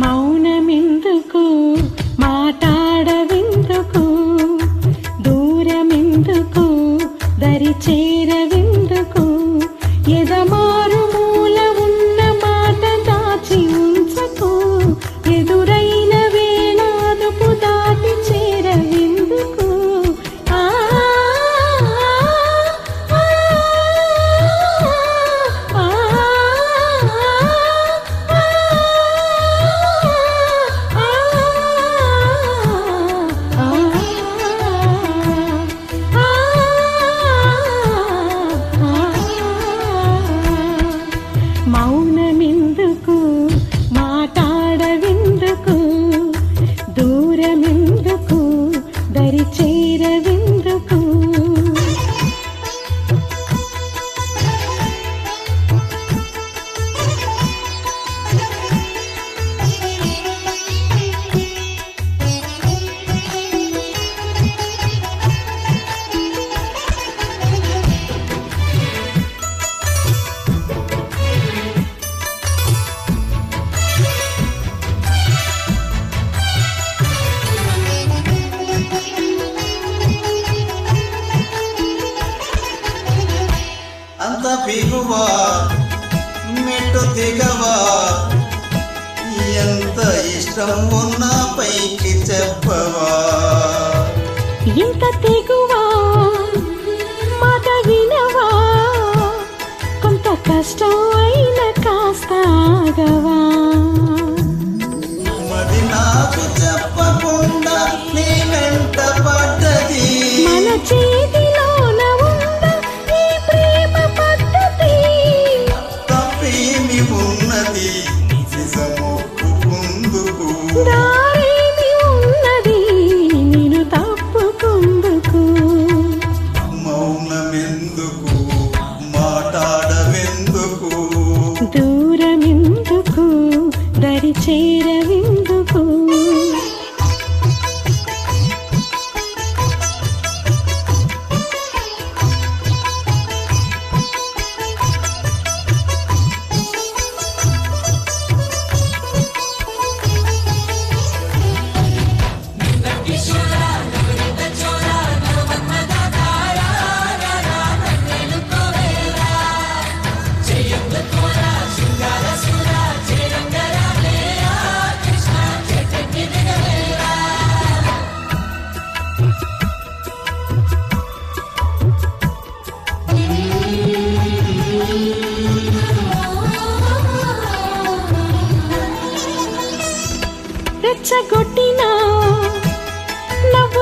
மௌன పిలువ మెట్టు దిగవా. ఎంత ఇష్టం ఉన్నా పైకి చెప్పవా. ఇంత దిగువా మాట వినవా. కొంత కష్టం అయినా కాస్త ఆగవా. నాకు చెప్పకుండా నేనంటే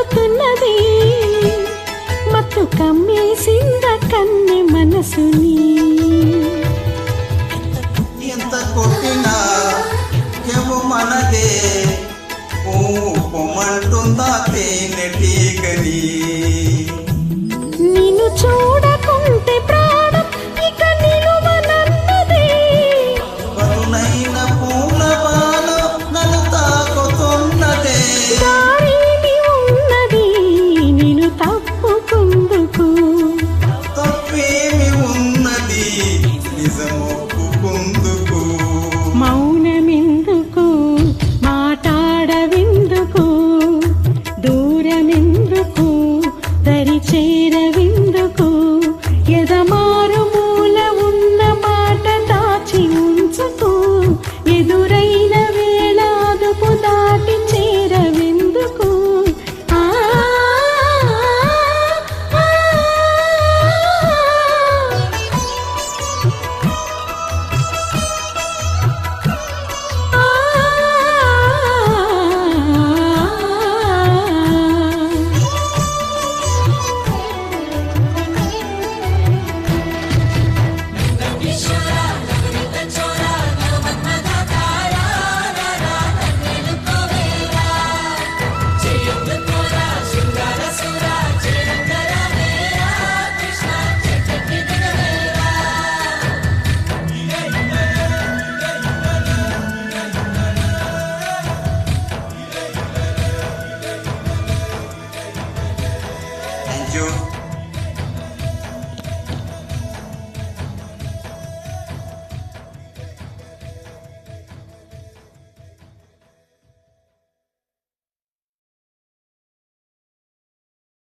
పోతున్నది. మత్తు కమ్మేసింద కన్నె మనసుని?